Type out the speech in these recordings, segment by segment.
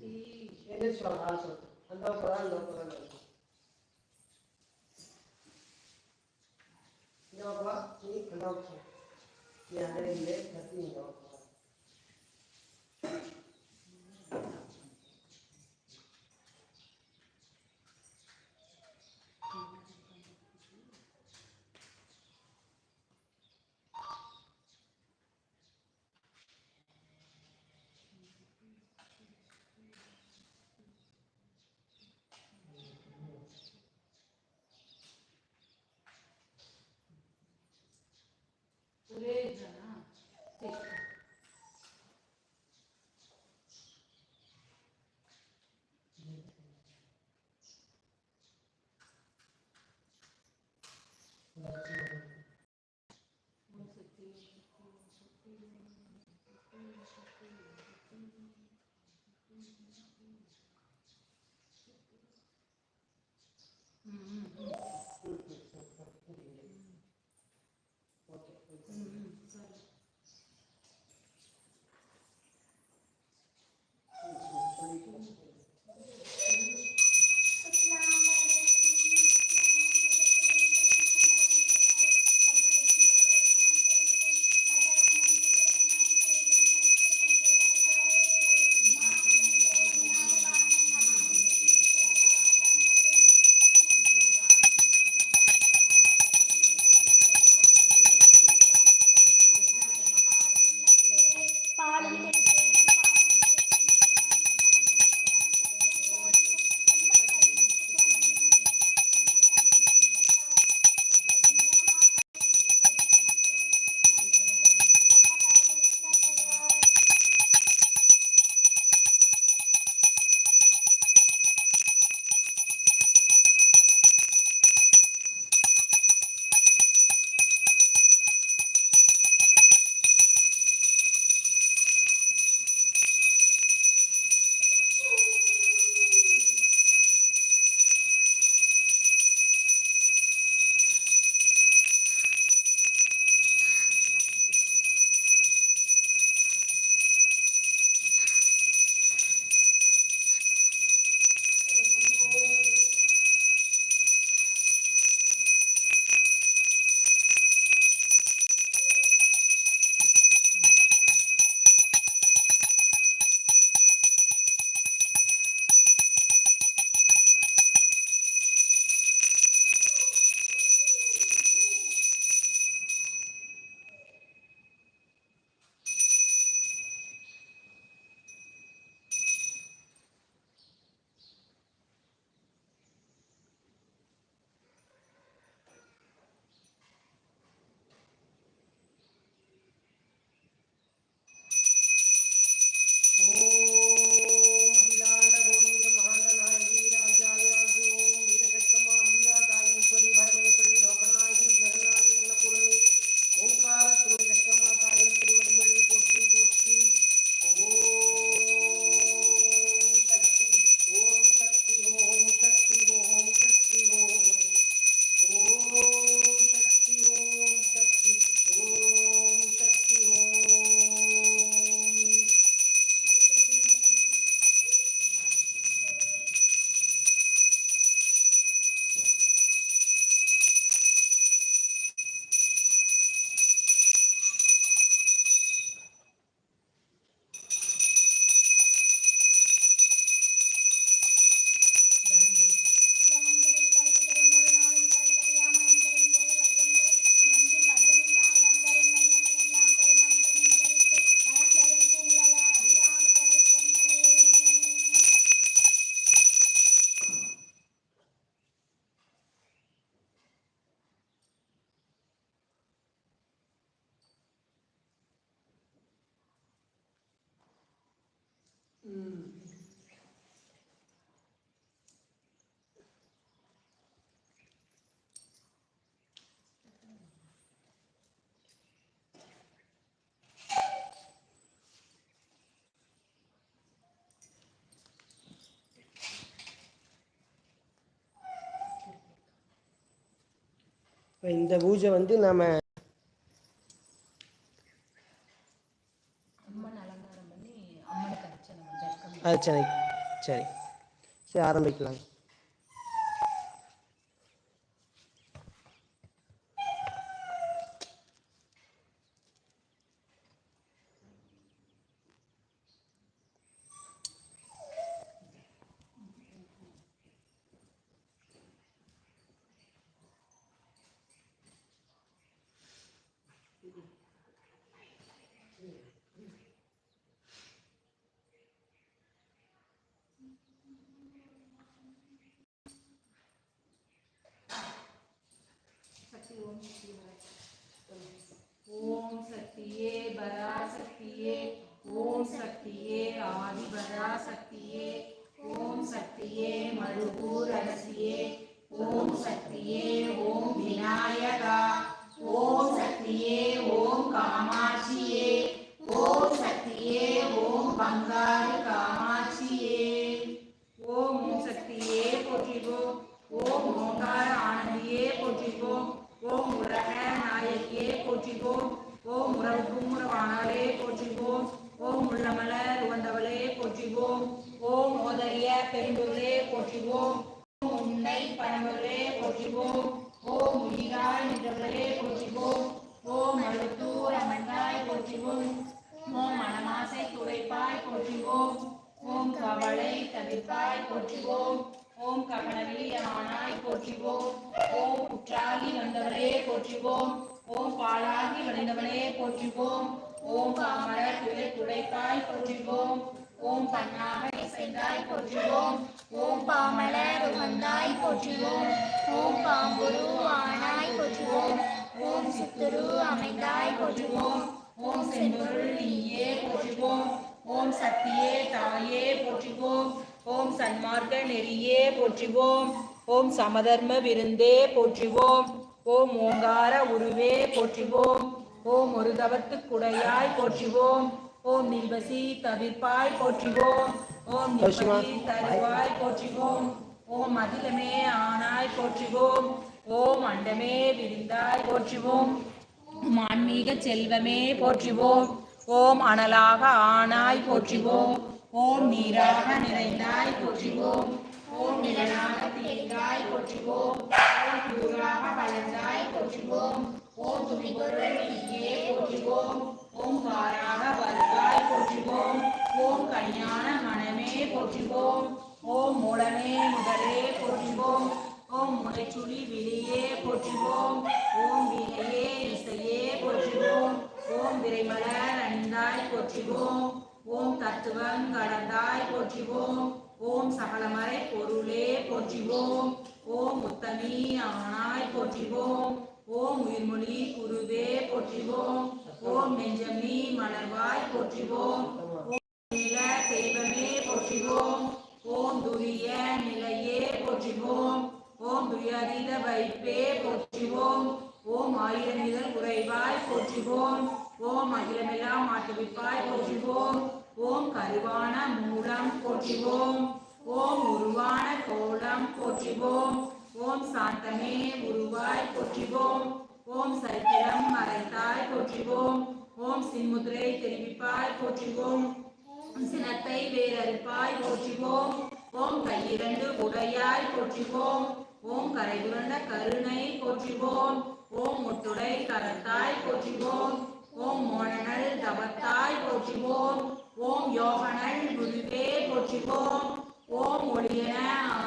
எந்திரிச்சு வாங்க ஆள் சொல்லிட்டு அந்த பக்கம் இந்த பக்கம் இந்த பக்கம் நீ அந்த பக்கம் நீ அந்த இல்லை கத்தி இந்த பக்கம் ஒரே இப்போ இந்த பூஜை வந்து நாம அது சென்னை சரி. சரி ஆரம்பிக்கலாங்க ஓம் சக்தியே பராசக்தியே ஓம் சக்தியே ஆதிபரா சக்தியே ஓம் சக்தியே மழுகூர் அரசியே ஓம் சக்தியே ஓம் விநாயகா ஓம் சக்தியே ஓம் காமாட்சியே ஓம் சக்தியே ஓம் பங்காரு காமாட்சியே ஓம் ஓம் சக்தியே போற்றிவோம் ஓம் ஓங்கார ஆனந்தியே போற்றிவோம் ஓம் உலக நாயகியே போற்றிவோம் ஓம் உறவுக்கும் உறவானாலே போற்றிவோம் ஓம் உள்ளமலர் உவந்தவளே போற்றிவோம் ஓம் ஓதரிய பெரும்பொருளே போற்றிவோம் ஓம் உன்னை பரம்பொருளே போற்றிவோம் ஓம் உயிராய் நின்றவளே போற்றிவோம் ஓம் அழுத்தூர் அமர்ந்தாய் போற்றிவோம் ஓம் மனமாசை துடைப்பாய் போற்றிவோம் ஓம் வித்தாய் தவிர்ப்பாய் போற்றுவோம் ஓம் கவனவீரியமானாய் போற்றுவோம் ஓம் குற்றாகி வந்தவனே போற்றுவோம் ஓம் பாலாகி வளைந்தவளே போற்றுவோம் ஓம் பாமர துளை துடைப்பாய் போற்றுவோம் ஓம் பண்ணாக இசைந்தாய் போற்றுவோம் ஓம் பாமலர் வந்தாய் போற்றுவோம் ஓம் பாம்புரு ஆனாய் போற்றுவோம் ஓம் சித்துரு அமைந்தாய் போற்றுவோம் ஓம் செந்தொருள் நீயே போற்றுவோம் ஓம் சக்தியே தாயே போற்றுவோம் ஓம் சன்மார்க்க நெறியே போற்றுவோம். ஓம் சமதர்ம விருந்தே போற்றுவோம். ஓம் ஓங்கார உருவே போற்றுவோம். ஓம் ஒரு தவத்துக்குடையாய் போற்றுவோம். ஓம் நில்வசி தவிர்ப்பாய் போற்றுவோம். ஓம் நில்வசி தருவாய் போற்றுவோம். ஓம் அதிலமே ஆனாய் போற்றுவோம். ஓம் அண்டமே விரிந்தாய் போற்றுவோம். ஆன்மீக செல்வமே போற்றுவோம். ஓம் அனலாக ஆனாய் போற்றுவோம். ஓம் நீராக நிறைந்தாய் போற்றுவோம். ஓம் நிலனாக தீர்ந்தாய் போற்றுவோம். ஓம் கூறாக வளர்ந்தாய் போற்றுவோம். ஓம் துணிபொருள் நீயே போற்றுவோம். ஓம் காராக வருவாய் போற்றுவோம். ஓம் கல்யாண மனமே போற்றுவோம். ஓம் மூலமே முதலே போற்றுவோம். ஓம் முளைச்சுழி விழியே போற்றுவோம். ஓம் வீணையே இசையே போற்றுவோம். ஓம் விரைமலர் அணிந்தாய் போற்றுவோம். ஓம் தத்துவம் கடந்தாய் போற்றுவோம். ஓம் சகலமறை பொருளே போற்றுவோம். ஓம் முத்தமி ஆனாய் போற்றுவோம். ஓம் உயிர்மொழி குருவே போற்றுவோம். ஓம் நெஞ்சமி மலர்வாய் போற்றுவோம். ஓம் நில தெய்வமே போற்றுவோம். ஓம் துரிய நிலையே போற்றுவோம். ஓம் துயரித வைப்பே போற்றுவோம். ஓம் ஆயிரம் இதழ் உறைவாய் போற்றுவோம். ஓம் அகிலமெல்லாம் மாட்டுவிப்பாய் போற்றுவோம். ஓம் கருவான மூலம் போற்றுவோம். ஓம் உருவான கோலம் போற்றுவோம். ஓம் சாந்தமே உருவாய் போற்றுவோம். ஓம் சரித்திரம் மறைத்தாய் போற்றுவோம். ஓம் சின்முதிரை தெரிவிப்பாய் போற்றுவோம். சினத்தை வேறறுப்பாய் போற்றுவோம். ஓம் கையிரண்டு உடையாய் போற்றுவோம். ஓம் கரை புரண்ட கருணை போற்றுவோம். ஓம் முத்துடை கரத்தாய் போற்றுவோம். ஓம் மோனல் தவத்தாய் போற்றுவோம். ஓம் யோகனல் குருவே போற்றுவோம். ஓம் ஒளியன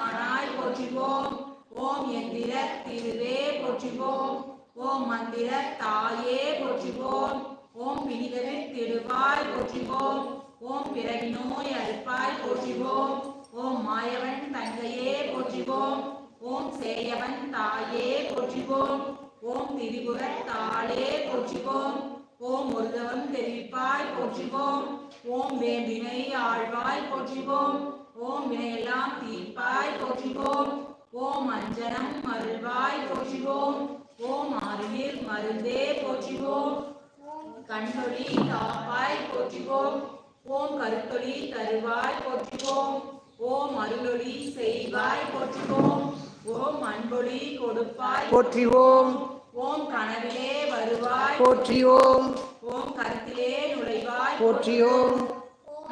ஆனாய் போற்றுவோம். ஓம் எந்திர திருவே போற்றுவோம். ஓம் மந்திர தாயே போற்றுவோம். ஓம் பிணிதவில் திருவாய் போற்றுவோம். ஓம் பிறவி நோய் அறுப்பாய் போற்றுவோம். ஓம் மாயவன் தங்கையே போற்றுவோம். ஓம் சேயவன் தாயே போற்றுவோம். ஓம் திரிபுர தாளே போற்றுவோம். ஓம் ஒருதவம் தெரிவிப்பாய் போற்றுவோம். ஓம் வேம்பினை ஆழ்வாய் போற்றுவோம். ஓம் வினையெல்லாம் தீர்ப்பாய் போற்றுவோம். ஓம் அஞ்சனம் மருள்வாய் போற்றுவோம். ஓம் அருளில் மருந்தே போற்றுவோம். கண்தொழி காப்பாய் போற்றுவோம். ஓம் கருத்தொழி தருவாய் போற்றுவோம். ஓம் அருளொளி செய்வாய் போற்றுவோம். ஓம் அன்பொழி கொடுப்பாய் போற்றிவோம். ஓம் கனவிலே வருவாய். போற்றியோம். ஓம் கருத்திலே நுழைவாய். போற்றியோம்.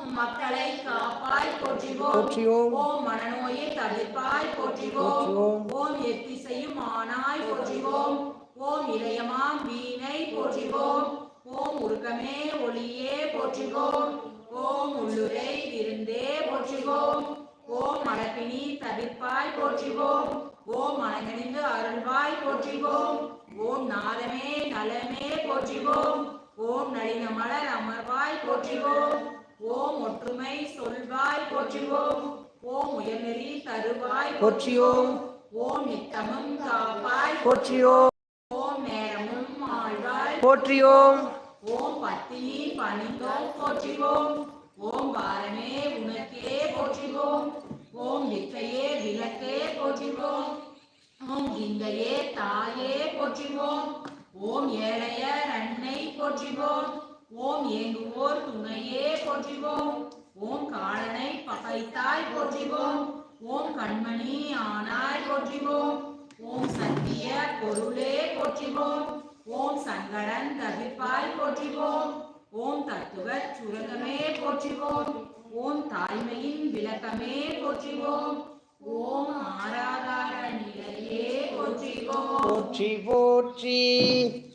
மக்களை காப்பாய். போற்றிவோம். போற்றியோம். ஓம் மனநோயை தவிர்ப்பாய். போற்றிவோம். ஓம் எத்திசையும் ஆனாய். போற்றிவோம். ஓம் இளையமாம் வீணை. போற்றிவோம். ஓம் உருக்கமே ஒளியே. போற்றிவோம். ஓம் உள்ளுரை விருந்தே போற்றிவோம். ஓம் மலப்பினி தவிர்ப்பாய் போற்றிவோம். ஓம் மனங்கணிந்து அருள்வாய் போற்றிவோம். ஓம் நாதமே நலமே போற்றிவோம். ஓம் நளின மலர் அமர்வாய் போற்றிவோம். ஓம் ஒற்றுமை சொல்வாய் போற்றிவோம். ஓம் உயர்நெறி தருவாய் போற்றியோம். ஓம் நித்தமும் காப்பாய் போற்றியோம். ஓம் நேரமும் ஆழ்வாய் போற்றியோம். ஓம் பத்தினி பணிந்தோம் போற்றிவோம். ஓம் பாரமே உனக்கே போற்றிவோம். ஓம் வித்தையே விளக்கே போற்றிவோம். ஓம் இந்தையே தாயே போற்றிவோம். ஓம் ஏழையர் அன்னை போற்றிவோம். ஓம் ஏங்குவோர் துணையே போற்றிவோம். ஓம் காலனை பகைத்தாய் போற்றிவோம். ஓம் கண்மணி ஆனாய் போற்றிவோம். ஓம் சத்திய பொருளே போற்றிவோம். ஓம் சங்கடன் தவிர்ப்பாய் போற்றிவோம். ஓம் தத்துவ சுரகமே போற்றிவோம். ஓம் தாய்மையின் விளக்கமே போற்றிவோம். ஓம் ஆராதார நிலையே போற்றிவோம். போற்றி போற்றி.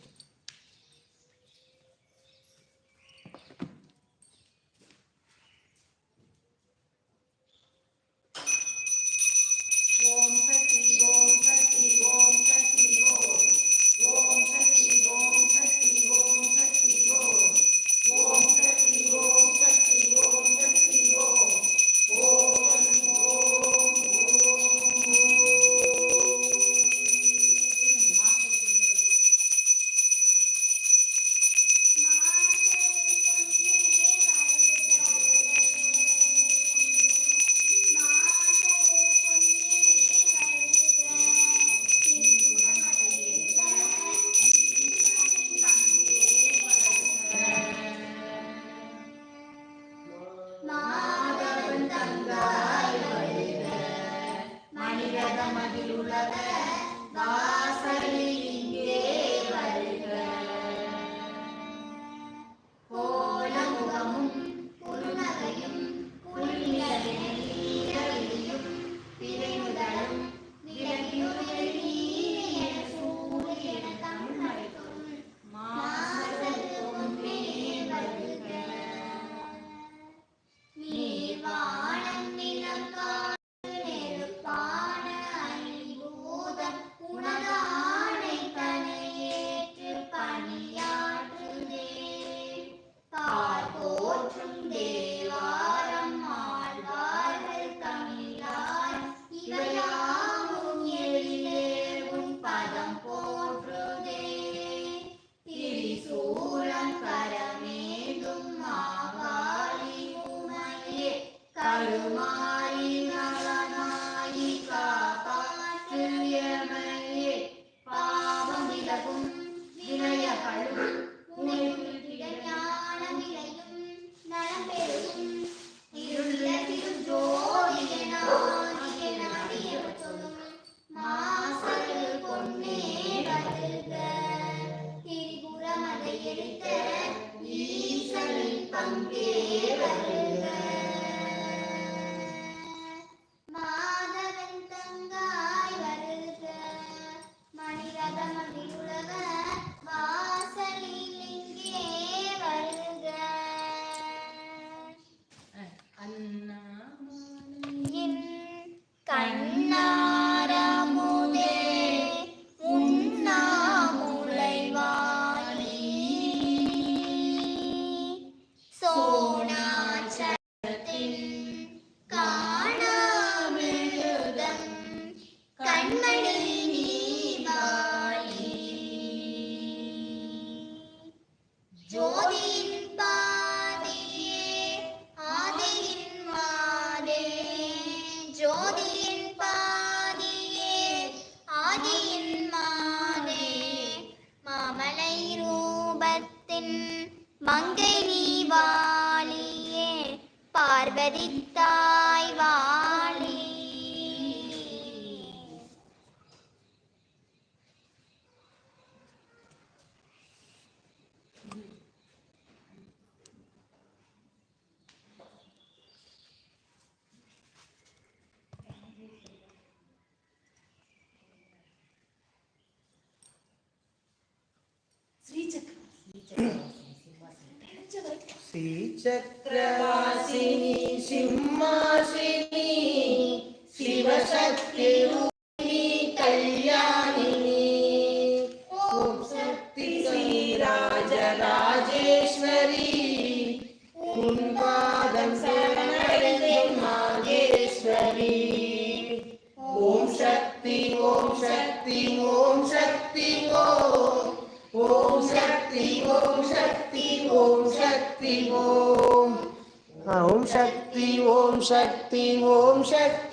out of my ரூபத்தின் மங்கை நீ வாழியே பார்வதி தாய் வாழி శ్రీచక్రవాసిని సింహాసిని శివశక్తి కళ్యాణిని. ఓం శక్తి శ్రీరాజరాజేశ్వరి சக்தி ஓம் சக்தி.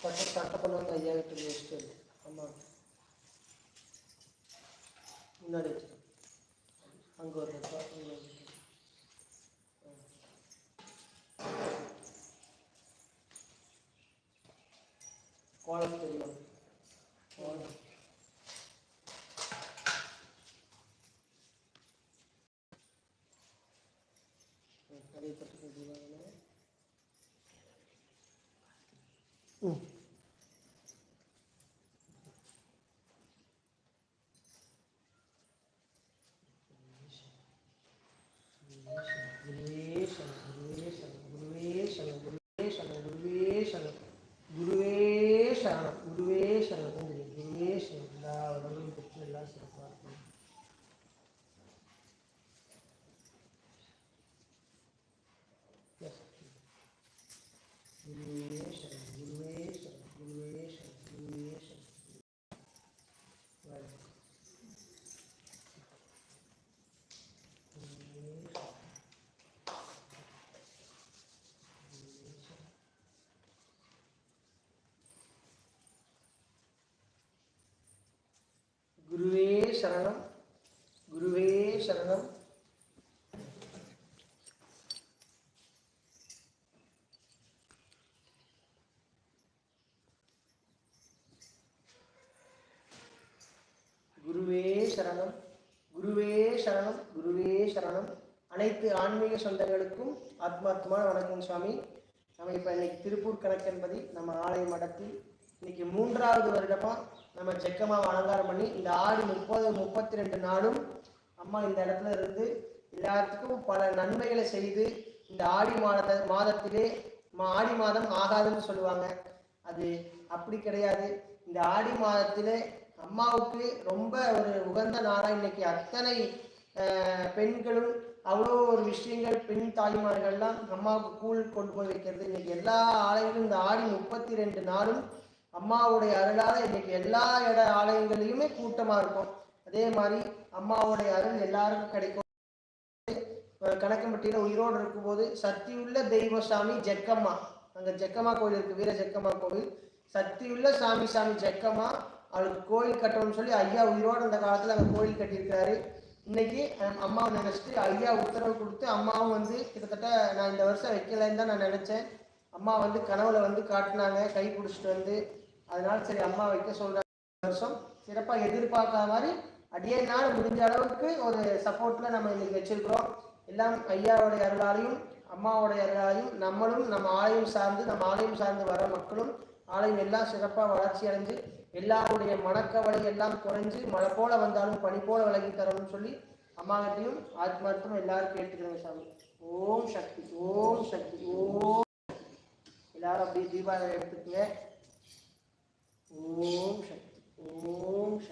పట్టు కట్టకుండా అయ్యాక చేసుకోండి అమ్మ முன்னாடி அங்கே ஒரு கோலம் தெரியும் கோலம் Thank you. குருவே சரணம் குருவே சரணம். குருவே சரணம் குருவே சரணம் குருவே சரணம். அனைத்து ஆன்மீக சொந்தங்களுக்கும் ஆத்மாத்மான வணக்கம் சுவாமி. நம்ம இப்போ இன்னைக்கு திருப்பூர் கணக்கென்பதி நம்ம ஆலய மடத்தில் இன்னைக்கு மூன்றாவது வருடமா நம்ம ஜெக்கமாவை அலங்காரம் பண்ணி இந்த ஆடி முப்பது முப்பத்தி ரெண்டு நாளும் அம்மா இந்த இடத்துல இருந்து எல்லாத்துக்கும் பல நன்மைகளை செய்து இந்த ஆடி மாத மாதத்திலே மா- ஆடி மாதம் ஆகாதுன்னு சொல்லுவாங்க. அது அப்படி கிடையாது. இந்த ஆடி மாதத்திலே அம்மாவுக்கு ரொம்ப ஒரு உகந்த நாளாக இன்னைக்கு அத்தனை பெண்களும் அவ்வளோ ஒரு விஷயங்கள் பெண் தாய்மார்கள்லாம் அம்மாவுக்கு கூழ் கொண்டு போய் வைக்கிறது. இன்னைக்கு எல்லா ஆலைகளும் இந்த ஆடி முப்பத்தி ரெண்டு நாளும் அம்மாவுடைய அருளால இன்னைக்கு எல்லா இட ஆலயங்களையுமே கூட்டமா இருக்கும். அதே மாதிரி அம்மாவுடைய அருள் எல்லாருக்கும் கிடைக்கும். அஹ் கணக்கம்பட்டியில உயிரோடு இருக்கும்போது சக்தியுள்ள தெய்வ சாமி ஜெக்கம்மா. அங்க ஜெக்கம்மா கோயில் இருக்கு வீர ஜெக்கம்மா கோவில். சக்தியுள்ள சாமி சாமி ஜெக்கம்மா. அவளுக்கு கோயில் கட்டணும்னு சொல்லி ஐயா உயிரோடு அந்த காலத்துல அங்க கோயில் கட்டியிருக்காரு இன்னைக்கு அம்மாவை நினைச்சிட்டு ஐயா உத்தரவு கொடுத்து அம்மாவும் வந்து கிட்டத்தட்ட நான் இந்த வருஷம் வைக்கலைன்னு தான் நான் நினைச்சேன். அம்மா வந்து கனவுல வந்து காட்டினாங்க கை பிடிச்சிட்டு வந்து அதனால சரி அம்மா வைக்க சொல்கிற வருஷம் சிறப்பாக எதிர்பார்க்காத மாதிரி அடியேனால முடிஞ்ச அளவுக்கு ஒரு சப்போர்ட்ல நம்ம இன்னைக்கு வச்சிருக்கிறோம். எல்லாம் ஐயாவுடைய அருளாலையும் அம்மாவுடைய அருளாலையும் நம்மளும் நம்ம ஆலயம் சார்ந்து நம்ம ஆலயம் சார்ந்து வர மக்களும் ஆலயம் எல்லாம் சிறப்பாக வளர்ச்சி அடைஞ்சு எல்லாருடைய மனக்கவலை எல்லாம் குறைஞ்சு மழை போல வந்தாலும் பனி போல விலகி தரணும்னு சொல்லி அம்மாகிட்டையும் ஆத்மார்த்தமும் எல்லாரும் கேட்டுக்கிறேங்க சாமி. ஓம் சக்தி ஓம் சக்தி ஓம் எல்லாரும் அப்படியே தீபாவளி எடுத்துக்கங்க. ओम 五声